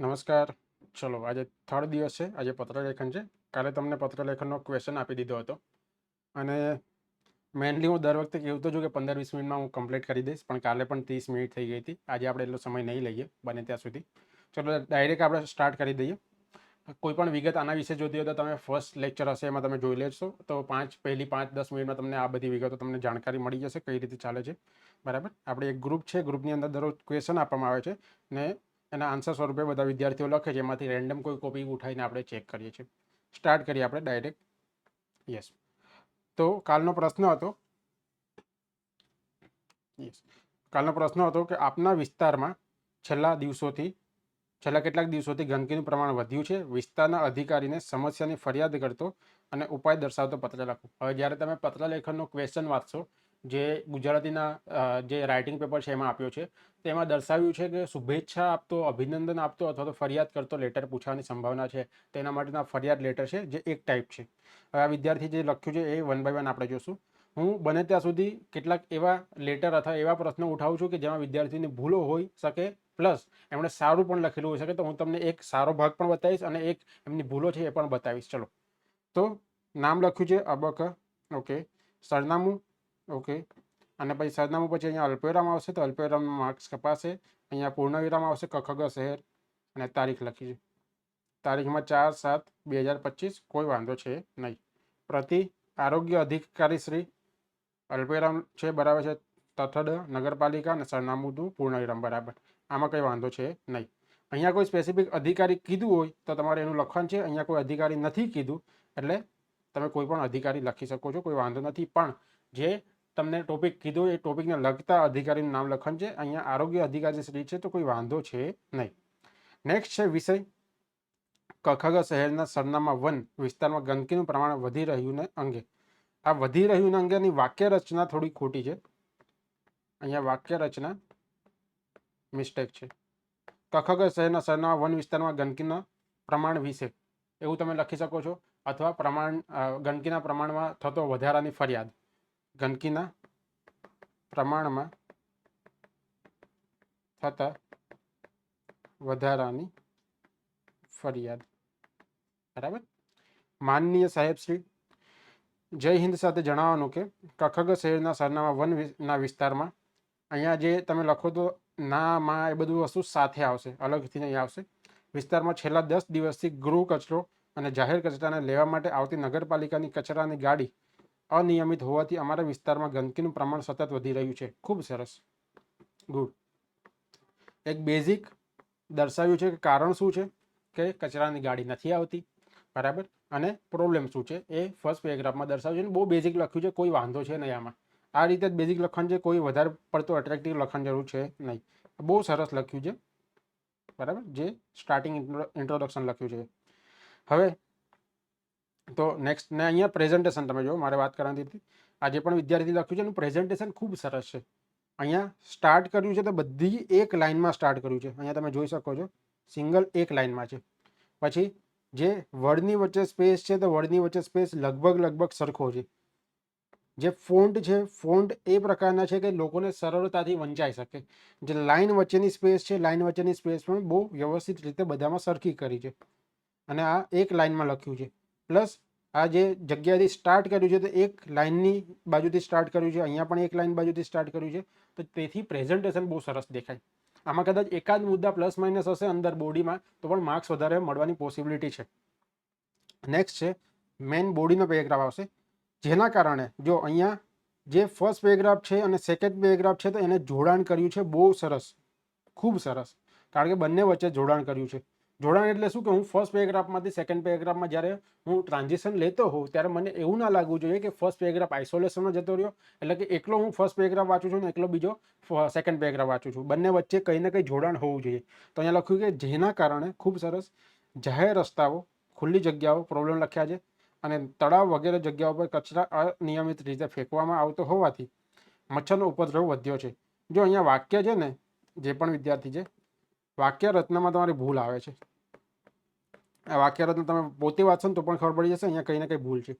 નમસ્કાર. ચલો, આજે થર્ડ દિવસ છે. આજે પત્રલેખન છે. કાલે તમને પત્રલેખનનો ક્વેશ્ચન આપી દીધો હતો. અને મેનલી હું દર વખતે કહેતો છું કે પંદર વીસ મિનિટમાં હું કમ્પ્લીટ કરી દઈશ, પણ કાલે પણ ત્રીસ મિનિટ થઈ ગઈ હતી. આજે આપણે એટલો સમય નહીં લઈએ, બને ત્યાં સુધી. ચલો ડાયરેક્ટ આપણે સ્ટાર્ટ કરી દઈએ. કોઈ પણ વિગત આના વિશે જોતી હોય તો તમે ફર્સ્ટ લેક્ચર હશે, એમાં તમે જોઈ લેશો. તો પાંચ, પહેલી પાંચ, દસ મિનિટમાં તમને આ બધી વિગતો તમને જાણકારી મળી જશે, કઈ રીતે ચાલે છે. બરાબર? આપણે એક ગ્રુપ છે. ગ્રુપની અંદર દરરોજ ક્વેશ્ચન આપવામાં આવે છે. ને એના આન્સર સ્વરૂપે બધા વિદ્યાર્થીઓ લખે છે. એમાંથી રેન્ડમ કોઈ કોપી ઉઠાવીને આપણે ચેક કરીએ છીએ. સ્ટાર્ટ કરીએ આપણે ડાયરેક્ટ યસ તો કાલનો પ્રશ્ન હતો. યસ કાલનો પ્રશ્ન હતો કે આપના વિસ્તારમાં છેલ્લા દિવસોથી, છેલ્લા કેટલાક દિવસોથી ગંદકીનું પ્રમાણ વધ્યું છે. વિસ્તારના અધિકારીને સમસ્યાની ફરિયાદ કરતો અને ઉપાય દર્શાવતો પત્ર લખો. હવે જ્યારે તમે પત્ર લેખનનો ક્વેશ્ચન વાંચશો જે ગુજરાતીના જે રાઇટિંગ પેપર છે એમાં આપ્યો છે તેમાં દર્શાવ્યું છે કે શુભેચ્છા આપતો, અભિનંદન આપતો અથવા તો ફરિયાદ કરતો લેટર પૂછવાની સંભાવના છે. તેના માટેના ફરિયાદ લેટર છે જે એક ટાઈપ છે. હવે આ વિદ્યાર્થી જે લખ્યું છે એ વન બાય વન આપણે જોશું. હું બને ત્યાં સુધી કેટલાક એવા લેટર અથવા એવા પ્રશ્નો ઉઠાવું છું કે જેમાં વિદ્યાર્થીની ભૂલો હોઈ શકે પ્લસ એમણે સારું પણ લખેલું હોઈ શકે. તો હું તમને એક સારો ભાગ પણ બતાવીશ અને એક એમની ભૂલો છે એ પણ બતાવીશ. ચલો. તો નામ લખ્યું છે અબક. ઓકે. સરનામું ઓકે અને પછી સરનામું પછી અહીંયા અલ્પવિરામ આવશે તો અલ્પવિરામમાં માર્ક્સ કપાશે. અહીંયા પૂર્ણવિરામ આવશે કખગ શહેર. અને તારીખ લખી છે. તારીખમાં ચાર સાત બે હજાર પચીસ કોઈ વાંધો છે નહીં. પ્રતિ આરોગ્ય અધિકારી શ્રી અલ્પવિરામ છે બરાબર છે તથડ, નગરપાલિકા અને સરનામું પૂર્ણવિરામ બરાબર. આમાં કંઈ વાંધો છે નહીં. અહીંયા કોઈ સ્પેસિફિક અધિકારી કીધું હોય તો તમારે એનું લખવાનું છે. અહીંયા કોઈ અધિકારી નથી કીધું એટલે તમે કોઈ પણ અધિકારી લખી શકો છો. કોઈ વાંધો નથી. પણ જે તમને ટોપિક કીધું, એ ટોપિકને લગતા અધિકારીનું નામ લખન છે. અહીંયા આરોગ્ય અધિકારી શ્રી છે તો કોઈ વાંધો છે નહીં. નેક્સ્ટ છે વિષય. કખગ શહેરના સરનામા વન વિસ્તારમાં ગંદકીનું પ્રમાણ વધી રહ્યું ને અંગે. આ વધી રહ્યું અંગેની વાક્ય રચના થોડી ખોટી છે. અહીંયા વાક્ય રચના મિસ્ટેક છે. કખગ શહેરના સરનામા વન વિસ્તારમાં ગંદકીના પ્રમાણ વિશે. એવું તમે લખી શકો છો. અથવા પ્રમાણ ગંદકીના પ્રમાણમાં થતો વધારાની ફરિયાદ. ગંદકીના પ્રમાણમાં થતા વધારાની ફરિયાદ. બરાબર? માનનીય સાહેબ શ્રી, જય હિન્દ સાથે જણાવવાનું કે કખગ શહેરના સરનામા વન વિ- ના વિસ્તારમાં અહીંયા જે તમે લખો તો ના માં એ બધું વસ્તુ સાથે આવશે, અલગથી નહીં આવશે. વિસ્તારમાં છેલ્લા દસ દિવસથી ગૃહ કચરો અને જાહેર કચરાને લેવા માટે આવતી નગરપાલિકાની કચરાની ગાડી અનિયમિત હોવાથી અમારા વિસ્તારમાં ગંદકીનું પ્રમાણ સતત વધી રહ્યું છે. ખૂબ સરસ. ગુડ એક બેઝિક દર્શાવ્યું છે કે કારણ શું છે કે કચરાની ગાડી નથી આવતી. બરાબર? અને પ્રોબ્લેમ શું છે? એ ફર્સ્ટ પેરેગ્રાફમાં દર્શાવ્યું છે બહુ બેઝિક લખ્યું છે, કોઈ વાંધો છે નહીં આમાં. આ રીતે જ બેઝિક લખણ છે, કોઈ વધારે પડતું અટ્રેક્ટિવ લખણ જરૂર છે નહીં. બહુ સરસ લખ્યું છે. બરાબર? જે સ્ટાર્ટિંગ ઇન્ટ્રોડક્શન લખ્યું છે. હવે તો નેક્સ્ટ ને અહીંયા પ્રેઝન્ટેશન તમે જો મારે વાત કરવાની હતી. આજે પણ વિદ્યાર્થી લખ્યું છે એનું પ્રેઝન્ટેશન ખૂબ સરસ છે. અહીંયા સ્ટાર્ટ કર્યું છે તો બધી એક લાઇનમાં સ્ટાર્ટ કર્યું છે. અહીંયા તમે જોઈ શકો છો સિંગલ એક લાઇનમાં છે. પછી જે વર્ડની વચ્ચે સ્પેસ છે તો વર્ડની વચ્ચે સ્પેસ લગભગ લગભગ સરખો છે. જે ફોન્ટ છે ફોન્ટ એ પ્રકારના છે કે લોકોને સરળતાથી વંચાઈ શકે. જે લાઇન વચ્ચેની સ્પેસ છે, લાઇન વચ્ચેની સ્પેસ પણ બહુ વ્યવસ્થિત રીતે બધામાં સરખી કરી છે. અને આ એક લાઇનમાં લખ્યું છે. પ્લસ આ જે જગ્યાથી સ્ટાર્ટ કર્યું છે, તો એક લાઇનની બાજુથી સ્ટાર્ટ કર્યું છે, અહીંયા પણ એક લાઇન બાજુથી સ્ટાર્ટ કર્યું છે, તો તેથી પ્રેઝન્ટેશન બહુ સરસ દેખાય. આમાં કદાચ એકાદ મુદ્દા પ્લસ માઇનસ હશે અંદર બોડીમાં તો પણ માર્ક્સ વધારે મળવાની પોસિબિલિટી છે. નેક્સ્ટ છે મેઇન બોડીનો પેરેગ્રાફ આવશે. જેના કારણે જો અહીંયા જે ફર્સ્ટ પેરેગ્રાફ છે અને સેકન્ડ પેરેગ્રાફ છે, તો એને જોડાણ કર્યું છે, બહુ સરસ. ખૂબ સરસ. કારણ કે બંને વચ્ચે જોડાણ કર્યું છે. જોડાણ એટલે શું કે હું ફર્સ્ટ પેરેગ્રાફમાંથી સેકન્ડ પેરેગ્રાફમાં જ્યારે હું ટ્રાન્ઝિશન લેતો હોઉં, ત્યારે મને એવું ના લાગવું જોઈએ કે ફર્સ્ટ પેરેગ્રાફ આઇસોલેશનમાં જતો રહ્યો, એટલે કે એકલો હું ફર્સ્ટ પેરેગ્રાફ વાંચું છું ને એકલો બીજો સેકન્ડ પેરેગ્રાફ વાંચું છું. બંને વચ્ચે કંઈ ને કંઈ જોડાણ હોવું જોઈએ. તો અહીંયા લખ્યું કે જેના કારણે ખૂબ સરસ જાહેર રસ્તાઓ, ખુલ્લી જગ્યાઓ પ્રોબ્લેમ લખ્યા છે અને તળાવ વગેરે જગ્યાઓ પર કચરા અનિયમિત રીતે ફેંકવામાં આવતો હોવાથી મચ્છરનો ઉપદ્રવ વધ્યો છે. જો અહીંયા વાક્ય છે ને, જે પણ વિદ્યાર્થી છે વાક્ય રચનામાં તમારી ભૂલ આવે છે. આ વાક્ય રચના તમે પોતે વાંચો ને તો પણ ખબર પડી જશે, અહીંયા કંઈ ને કંઈ ભૂલ છે.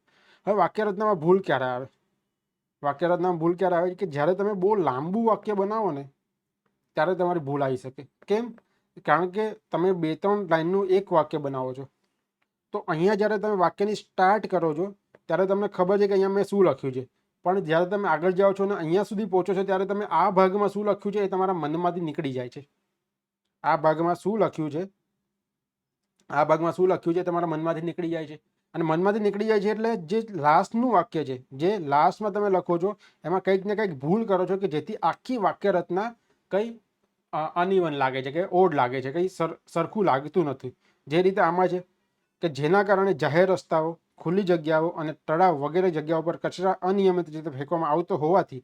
હવે વાક્ય રચનામાં ભૂલ ક્યારે આવે? વાક્ય રચનામાં ભૂલ ક્યારે આવે? કે જ્યારે તમે બહુ લાંબુ વાક્ય બનાવો ને, ત્યારે તમારી ભૂલ આવી શકે. કેમ? કારણ કે તમે બે ત્રણ લાઇનનું એક વાક્ય બનાવો છો. તો અહીંયા જ્યારે તમે વાક્યની સ્ટાર્ટ કરો છો, ત્યારે તમને ખબર છે કે અહીંયા મેં શું લખ્યું છે. પણ જ્યારે તમે આગળ જાઓ છો ને, અહીંયા સુધી પહોંચો છો, ત્યારે તમે આ ભાગમાં શું લખ્યું છે એ તમારા મનમાંથી નીકળી જાય છે. આ ભાગમાં શું લખ્યું છે? આ ભાગમાં શું લખ્યું છે? તમારા મનમાંથી નીકળી જાય છે. અને મનમાંથી નીકળી જાય છે એટલે જે લાસ્ટનું વાક્ય છે, જે લાસ્ટમાં તમે લખો છો, એમાં કંઈક ને કંઈક ભૂલ કરો છો કે જેથી આખી વાક્ય રચના કંઈ અનઇવન લાગે છે, કે ઓડ લાગે છે, કંઈ સર, સરખું લાગતું નથી. જે રીતે આમાં છે કે જેના કારણે જાહેર રસ્તાઓ, ખુલ્લી જગ્યાઓ અને તળાવ વગેરે જગ્યાઓ પર કચરા અનિયમિત રીતે ફેંકવામાં આવતો હોવાથી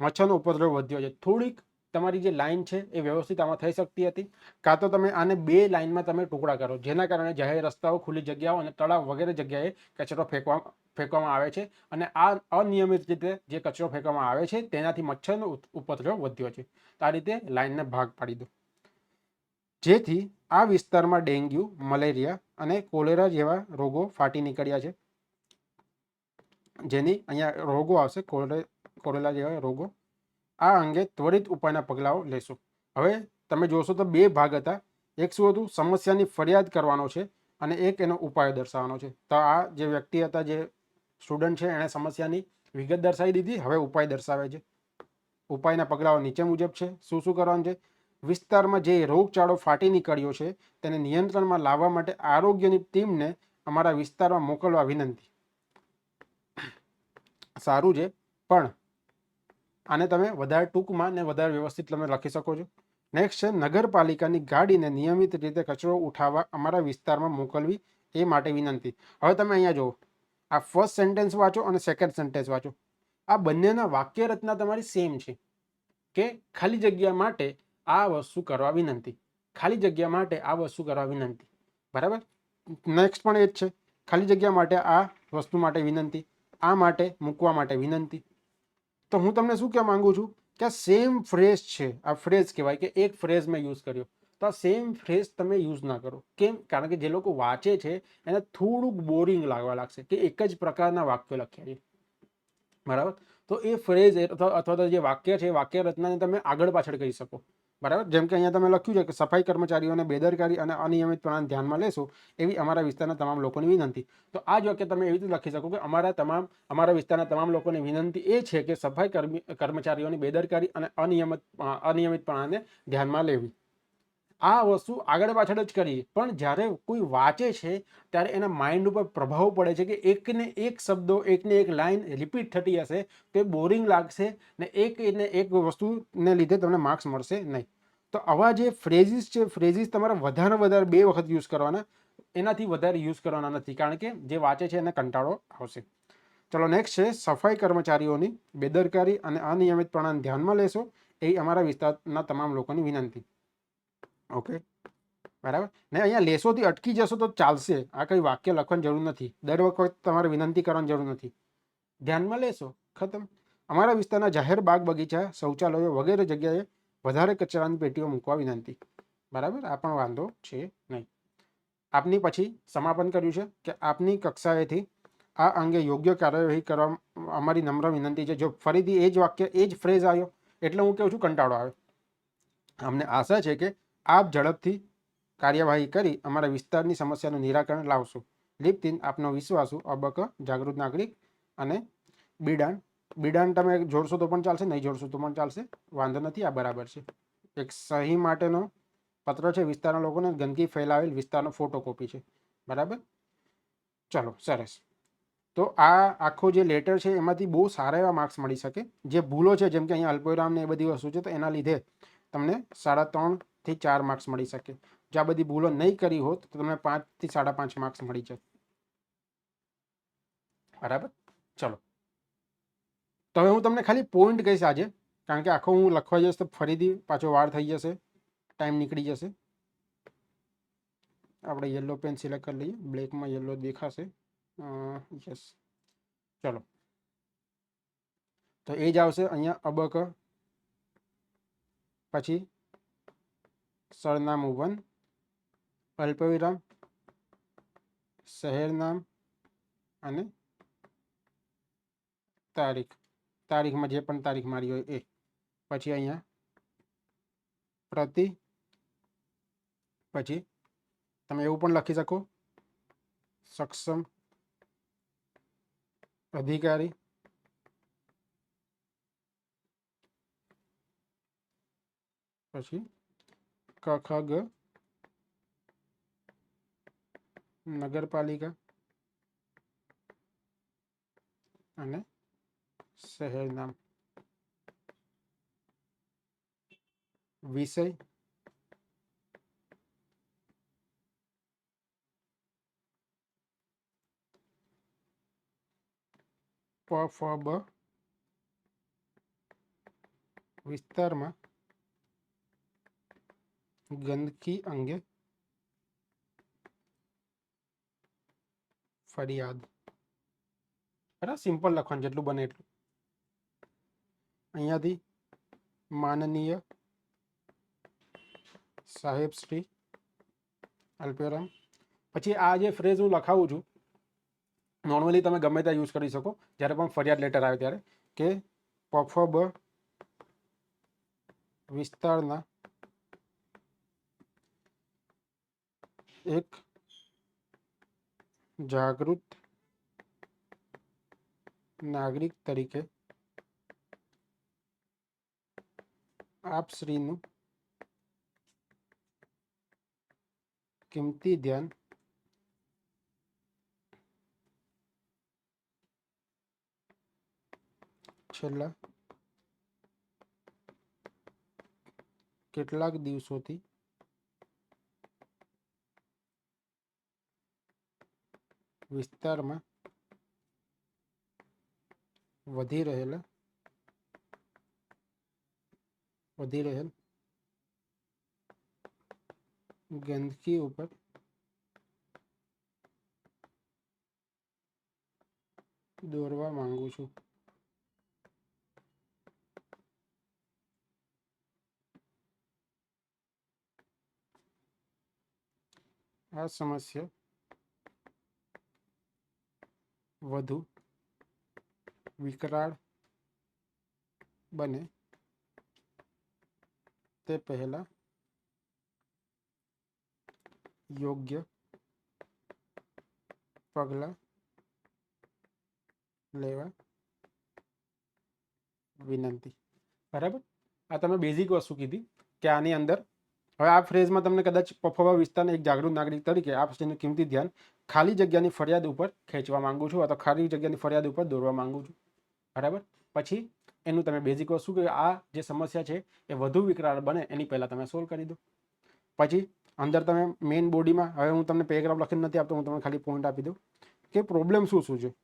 મચ્છરનો ઉપદ્રવ વધ્યો છે. થોડીક તમારી જે લાઈન છે એ વ્યવસ્થિત આમાં થઈ શકતી હતી. કાં તો તમે આને બે લાઇનમાં તમે ટુકડા કરો, જેના કારણે જાહેર રસ્તાઓ, ખુલ્લી જગ્યાઓ અને તળાવ વગેરે જગ્યાએ કચરો ફેંકવા, ફેંકવામાં આવે છે અને આ અનિયમિત રીતે જે કચરો ફેંકવામાં આવે છે તેનાથી મચ્છરનો ઉપદ્રવ વધ્યો છે. તો આ રીતે લાઇનને ભાગ પાડી દો. જેથી આ વિસ્તારમાં ડેન્ગ્યુ, મલેરિયા અને કોલેરા જેવા રોગો ફાટી નીકળ્યા છે. જેની અહીંયા રોગો આવશે કોલે કોલેરા જેવા રોગો. આ અંગે ત્વરિત ઉપાયના પગલાઓ લેશો. હવે તમે જોશો તો બે ભાગ હતા. એક શું હતું? સમસ્યાની ફરિયાદ કરવાનો છે અને એક એનો ઉપાય દર્શાવવાનો છે. તો આ જે વ્યક્તિ હતા, જે સ્ટુડન્ટ છે, એણે સમસ્યાની વિગત દર્શાવી દીધી. હવે ઉપાય દર્શાવે છે. ઉપાયના પગલાઓ નીચે મુજબ છે. શું શું કરવાનું છે? વિસ્તારમાં જે રોગચાળો ફાટી નીકળ્યો છે, તેને નિયંત્રણમાં લાવવા માટે આરોગ્યની ટીમને અમારા વિસ્તારમાં મોકલવા વિનંતી. સારું છે. પણ આને તમે વધારે ટૂંકમાં ને વધારે વ્યવસ્થિત તમે લખી શકો છો. નેક્સ્ટ છે, નગરપાલિકાની ગાડીને નિયમિત રીતે કચરો ઉઠાવવા અમારા વિસ્તારમાં મોકલવી એ માટે વિનંતી. હવે તમે અહીંયા જુઓ. આ ફર્સ્ટ સેન્ટેન્સ વાંચો અને સેકન્ડ સેન્ટેન્સ વાંચો. આ બંનેના વાક્ય રચના તમારી સેમ છે. કે ખાલી જગ્યા માટે આ વસ્તુ કરવા વિનંતી. ખાલી જગ્યા માટે આ વસ્તુ કરવા વિનંતી. બરાબર? નેક્સ્ટ પણ એ જ છે. ખાલી જગ્યા માટે આ વસ્તુ માટે વિનંતી. આ માટે મૂકવા માટે વિનંતી. તો હું તમને શું કહેવા માંગુ છું કે આ સેમ ફ્રેઝ છે, આ ફ્રેઝ કહેવાય કે એક ફ્રેઝ મેં યુઝ કર્યો. તો આ સેમ ફ્રેઝ તમે યુઝ ના કરો. કેમ? કારણ કે જે લોકો વાંચે છે, એને થોડુંક બોરિંગ લાગવા લાગશે કે એક જ પ્રકારના વાક્યો લખ્યા છે. બરાબર? તો એ ફ્રેઝ અથવા તો જે વાક્ય છે વાક્ય રચનાને તમે આગળ પાછળ કહી શકો. બરાબર? જેમ કે અહીંયા તમે લખ્યું છે કે સફાઈ કર્મચારીઓને બેદરકારી અને અનિયમિતપણાને ધ્યાનમાં લેશો એવી અમારા વિસ્તારના તમામ લોકોની વિનંતી. તો આ જ વાક્ય તમે એવી રીતે લખી શકો કે અમારા તમામ, અમારા વિસ્તારના તમામ લોકોની વિનંતી એ છે કે સફાઈ કર્મચારીઓની બેદરકારી અને અનિયમિત અનિયમિતપણાને ધ્યાનમાં લેવી. આ વસ્તુ આગળ પાછળ જ કરી પણ જ્યારે કોઈ વાંચે છે, ત્યારે એના માઇન્ડ ઉપર પ્રભાવ પડે છે કે એકને એક શબ્દો, એકને એક લાઈન રિપીટ થતી હશે, તો એ બોરિંગ લાગશે ને એક એને એક વસ્તુને લીધે તમને માર્ક્સ મળશે નહીં. તો આવા જે ફ્રેઝિસ છે, ફ્રેઝિસ તમારે વધારે વધારે બે વખત યુઝ કરવાના. એનાથી વધારે યુઝ કરવાના નથી, કારણ કે જે વાંચે છે એને કંટાળો આવશે. ચલો નેક્સ્ટ છે, સફાઈ કર્મચારીઓની બેદરકારી અને અનિયમિતપણાને ધ્યાનમાં લેશો, એ અમારા વિસ્તારના તમામ લોકોની વિનંતી. ઓકે બરાબર? ને અહીંયા લેશોથી અટકી જશો તો ચાલશે, આ કંઈ વાક્ય લખવાની જરૂર નથી. દર વખત તમારે વિનંતી કરવાની જરૂર નથી. ધ્યાનમાં લેશો, ખતમ. અમારા વિસ્તારના જાહેર બાગ બગીચા, શૌચાલયો વગેરે જગ્યાએ વધારે કચરાની પેટીઓ મૂકવા વિનંતી. બરાબર? આ પણ વાંધો છે નહીં. આપની પછી સમાપન કર્યું છે કે આપની કક્ષાએથી આ અંગે યોગ્ય કાર્યવાહી કરવા અમારી નમ્ર વિનંતી છે. જો ફરીથી એ જ વાક્ય, એ જ ફ્રેઝ આવ્યો, એટલે હું કહું છું કંટાળો આવે. અમને આશા છે કે આપ ઝડપથી કાર્યવાહી કરી અમારા વિસ્તારની સમસ્યાનું નિરાકરણ લાવશો. લિપ્તિન આપનો વિશ્વાસુ, અબક, જાગૃત નાગરિક અને બીડાન બીડાન તમે જોડશો તો પણ ચાલશે, નહીં જોડશો તો પણ ચાલશે, વાંધો નથી, આ બરાબર છે. એક સહી માટેનો પત્ર છે, વિસ્તારના લોકોને ગંદકી ફેલાવેલ વિસ્તારનો ફોટોકોપી છે. બરાબર? ચલો, સરસ. તો આ આખો જે લેટર છે, એમાંથી બહુ સારા એવા માર્ક્સ મળી શકે. જે ભૂલો છે, જેમ કે અહીંયા અલ્પવિરામ ને એ બધી વસ્તુ છે, તો એના લીધે તમને સાડા ત્રણથી ચાર માર્ક્સ મળી શકે. જો આ બધી ભૂલો નહીં કરી હોત, તો તમને પાંચથી સાડા પાંચ માર્ક્સ મળી જાય. બરાબર? ચલો. તો હવે હું તમને ખાલી પોઈન્ટ કહીશ આજે, કારણ કે આખો હું લખવા જઈશ તો ફરીથી પાછો વાર થઈ જશે ટાઈમ નીકળી જશે. આપણે યલો પેન સિલેક્ટ કરી લઈએ બ્લેકમાં યલો દેખાશે. યસ ચલો. તો એ જ આવશે અહીંયા અબક, પછી સરનામું વન, અલ્પવિરામ શહેર નામ અને તારીખ. તારીખમાં જે પણ તારીખ મારી હોય એ પછી અહીંયા પ્રતિ પછી તમે એવું પણ લખી શકો સક્ષમ અધિકારી પછી ક ખ ગ નગરપાલિકા અને શહેર નામ વિષય પફબ વિસ્તારમાં ગંદકી અંગે ફરિયાદ. બરાબર? સિમ્પલ લખવાનું જેટલું બને એટલું. અહીંયાથી માનનીય સાહેબ શ્રી અલ્પેરામ. પછી આ જે ફ્રેઝ હું લખાવું છું નોર્મલી તમે ગમે ત્યાં યુઝ કરી શકો. જ્યારે પણ ફરિયાદ લેટર આવે ત્યારે કે પફ બ વિસ્તારના એક જાગૃત નાગરિક તરીકે આપ શ્રીનું કિંમતી ધ્યાન છેલ્લા કેટલાક દિવસોથી વિસ્તારમાં વધી રહેલા વધી રહેલ ગંદકી ઉપર દોરવા માંગુ છું આ સમસ્યા વધુ વિકરાળ બને તે પહેલા યોગ્ય પગલાં લેવા વિનંતી બરાબર આ તમે બેઝિક વસ્તુ કીધી કે આની અંદર હવે આ ફ્રેઝમાં તમને કદાચ પફવા વિસ્તારના એક જાગૃત નાગરિક તરીકે આપ તેનું કિંમતી ધ્યાન ખાલી જગ્યાની ફરિયાદ ઉપર ખેંચવા માંગુ છું, અથવા ખાલી જગ્યાની ફરિયાદ ઉપર દોરવા માંગુ છું. બરાબર? પછી એનું તમે બેઝિક વસ્તુ કે આ જે સમસ્યા છે, એ વધુ વિકરાળ બને, એની પહેલાં તમે સોલ્વ કરી દો. પછી, અંદર તમે મેઇન બોડીમાં હવે હું તમને પેરેગ્રાફ લખીને નથી આપતો, હું તમને ખાલી પોઈન્ટ આપી દઉં. કે પ્રોબ્લેમ શું શું છે?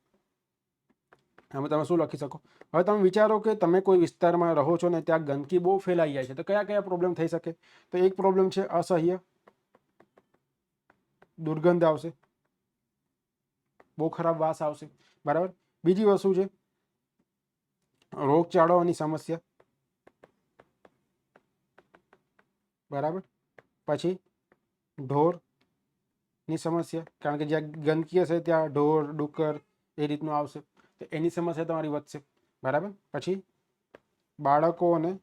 હવે તમે શું લખી શકો? હવે તમે વિચારો કે તમે કોઈ વિસ્તારમાં રહો છો ને, ત્યાં ગંદકી બહુ ફેલાઈ જાય છે, તો કયા કયા પ્રોબ્લેમ થઈ શકે? તો એક પ્રોબ્લેમ છે અસહ્ય. દુર્ગંધ આવશે. બહુ ખરાબ વાસ આવશે. બરાબર? બીજી વસ્તુ છે રોગચાળોની સમસ્યા. બરાબર? પછી ઢોરની સમસ્યા, કારણ કે જ્યાં ગંદકી હશે ત્યાં ઢોર, ડુક્કર એ રીતનું આવશે. તો એની સમસ્યા તમારી વધશે. બરાબર? પછી બાળકો અને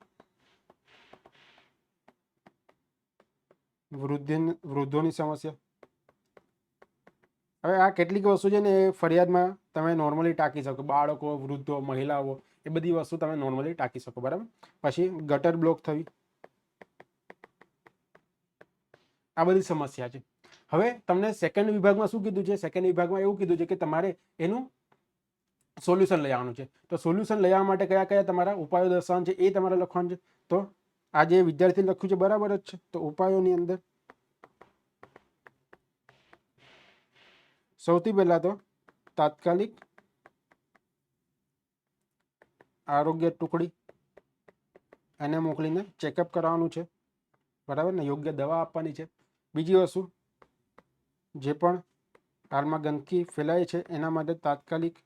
વૃદ્ધિ વૃદ્ધોની સમસ્યા. હવે આ કેટલીક વસ્તુ છે ને એ ફરિયાદમાં તમે નોર્મલી ટાંકી શકો. બાળકો, વૃદ્ધો, મહિલાઓ, એ બધી વસ્તુ તમે નોર્મલી ટાંકી શકો, બરાબર? પછી ગટર બ્લોક થવી. આ બધી સમસ્યા છે. હવે તમને સેકન્ડ વિભાગમાં શું કીધું છે? સેકન્ડ વિભાગમાં એવું કીધું છે કે તમારે એનું સોલ્યુશન લઈ આવવાનું છે. તો સોલ્યુશન લઈ આવવા માટે કયા કયા તમારા ઉપાયો દર્શાવવાનું છે એ તમારે લખવાનું છે. તો આ જે વિદ્યાર્થી લખ્યું છે બરાબર જ છે. તો ઉપાયોની અંદર સૌથી પહેલાં તો તાત્કાલિક આરોગ્ય ટુકડી એને મોકલીને ચેકઅપ કરાવવાનું છે. બરાબર ને? યોગ્ય દવા આપવાની છે. બીજી વસ્તુ, જે પણ હાલમાં ગંદકી ફેલાય છે, એના માટે તાત્કાલિક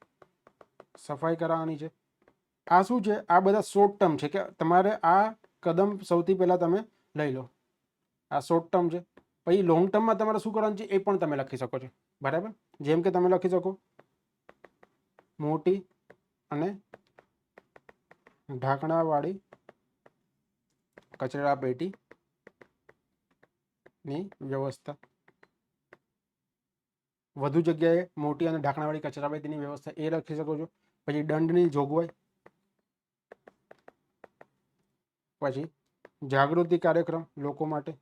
સફાઈ કરાવવાની છે. આ શું છે? આ બધા શોર્ટ ટર્મ છે કે તમારે આ કદમ સૌથી પહેલાં તમે લઈ લો. આ શોર્ટ ટર્મ છે. પછી લોંગ ટર્મમાં તમારે શું કરવાનું છે? એ પણ તમે લખી શકો છો. બરાબર? જેમ કે તમે લખી શકો. મોટી અને ઢાંકણાવાળી કચરા પેટીની વ્યવસ્થા. વધુ જગ્યાએ મોટી અને ઢાંકણાવાળી કચરાપેટીની વ્યવસ્થા એ લખી શકો છો. પછી દંડની જોગવાઈ. પછી જાગૃતિ કાર્યક્રમ લોકો માટે.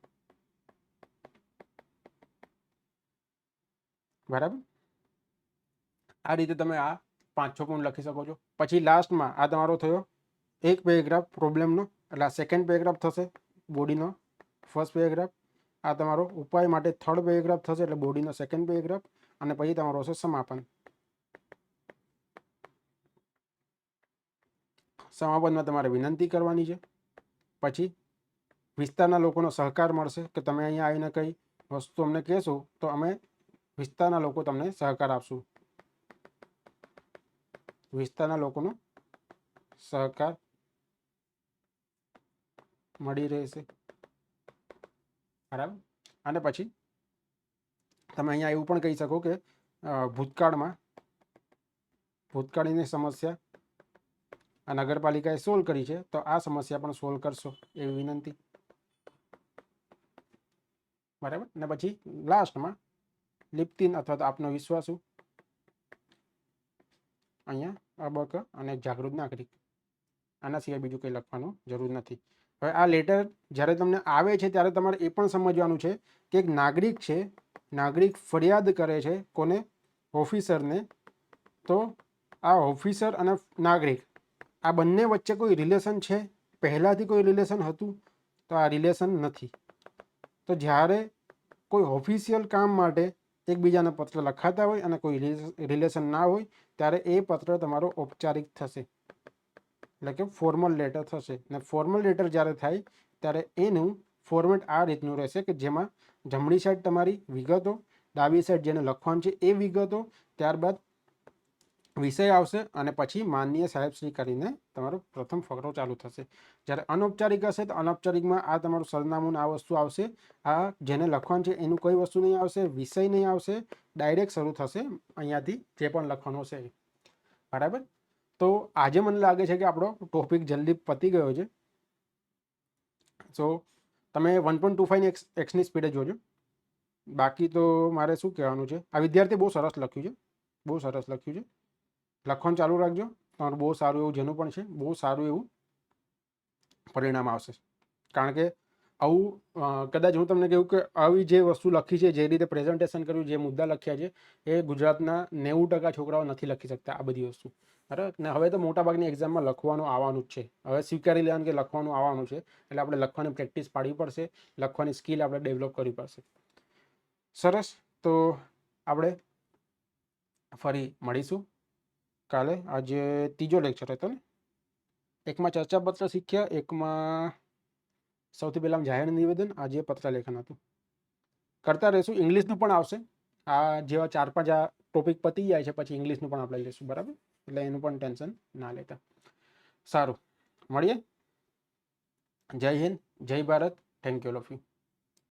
બરાબર? આ રીતે તમે આ પાંચ છ પોઈન્ટ લખી શકો છો. પછી લાસ્ટમાં આ તમારો થયો એક પેરેગ્રાફ પ્રોબ્લેમનો એટલે આ સેકન્ડ પેરેગ્રાફ થશે બોડીનો ફર્સ્ટ પેરેગ્રાફ આ તમારો ઉપાય માટે થર્ડ પેરેગ્રાફ થશે એટલે બોડીનો સેકન્ડ પેરેગ્રાફ અને પછી તમારો હશે સમાપન. સમાપનમાં તમારે વિનંતી કરવાની છે. પછી વિસ્તારના લોકોનો સહકાર મળશે કે તમે અહીંયા આવીને કંઈ વસ્તુ અમને કહેશો તો અમે વિસ્તારના લોકો તમને સહકાર આપશું વિસ્તારના લોકોનો સહકાર મળી રહેશે બરાબર અને પછી તમે અહીંયા એવું પણ કહી શકો કે ભૂતકાળમાં ભૂતકાળની સમસ્યા આ નગરપાલિકાએ સોલ્વ કરી છે તો આ સમસ્યા પણ સોલ્વ કરશો એવી વિનંતી બરાબર ને પછી લાસ્ટમાં લિપ્તિન અથવા તો આપનો વિશ્વાસુ અહીંયા અબક અને જાગૃત નાગરિક. આના સિવાય બીજું કંઈ લખવાનું જરૂર નથી. હવે આ લેટર જ્યારે તમને આવે છે ત્યારે તમારે એ પણ સમજવાનું છે કે એક નાગરિક છે, નાગરિક ફરિયાદ કરે છે કોને? ઓફિસરને. તો આ ઓફિસર અને નાગરિક, આ બંને વચ્ચે કોઈ રિલેશન છે? પહેલાંથી કોઈ રિલેશન હતું? તો આ રિલેશન નથી. તો જ્યારે કોઈ ઓફિશિયલ કામ માટે એકબીજાને પત્ર લખાતા હોય અને કોઈ રિલેશન ના હોય, ત્યારે એ પત્ર તમારો ઔપચારિક થશે. એટલે કે ફોર્મલ લેટર થશે. ને ફોર્મલ લેટર જ્યારે થાય, ત્યારે એનું ફોર્મેટ આ રીતનું રહેશે કે જેમાં જમણી સાઈડ તમારી વિગતો, ડાબી સાઈડ જેને લખવાનું છે એ વિગતો, ત્યારબાદ વિષય આવશે અને પછી માનનીય સાહેબશ્રી કરીને તમારો પ્રથમ ફકરો ચાલુ થશે. જ્યારે અનૌપચારિક હશે તો અનૌપચારિકમાં આ તમારું સરનામું આ વસ્તુ આવશે. આ જેને લખવાનું છે એનું કોઈ વસ્તુ નહીં આવશે, વિષય નહીં આવશે, ડાયરેક્ટ શરૂ થશે અહીંયાથી જે પણ લખવાનું હશે બરાબર? તો આજે મને લાગે છે કે આપણો ટોપિક જલ્દી પતી ગયો છે. સો તમે one point two five x એક્સની સ્પીડે જોજો. બાકી તો મારે શું કહેવાનું છે? આ વિદ્યાર્થી બહુ સરસ લખ્યું છે. બહુ સરસ લખ્યું છે. લખવાનું ચાલુ રાખજો. તમારું બહુ સારું એવું, જેનું પણ છે, બહુ સારું એવું પરિણામ આવશે. કારણ કે આવું કદાચ હું તમને કહ્યું કે આવી જે વસ્તુ લખી છે, જે રીતે પ્રેઝન્ટેશન કર્યું, જે મુદ્દા લખ્યા છે, એ ગુજરાતના નેવું ટકા છોકરાઓ નથી લખી શકતા આ બધી વસ્તુ. બરાબર? ને હવે તો મોટાભાગની એક્ઝામમાં લખવાનું આવવાનું જ છે. હવે સ્વીકારી લેવાનું કે લખવાનું આવવાનું છે, એટલે આપણે લખવાની પ્રેક્ટિસ પાડવી પડશે, લખવાની સ્કિલ આપણે ડેવલપ કરવી પડશે. સરસ. તો આપણે ફરી મળીશું. કાલે? આજે ત્રીજો લેક્ચર હતો ને? એકમાં ચર્ચાપત્ર શીખ્યા, એકમાં સૌથી પહેલાં જાહેર નિવેદન, આજે પત્ર લેખન હતું. કરતા રહીશું, ઇંગ્લિશનું પણ આવશે. આ જેવા ચાર પાંચ આ ટોપિક પતી જાય છે, પછી ઇંગ્લિશનું પણ આપણે લઈશું, બરાબર? એટલે એનું પણ ટેન્શન ના લેતા. સારું. મળીએ. Jai Hind, Jai Bharat. Thank you all of you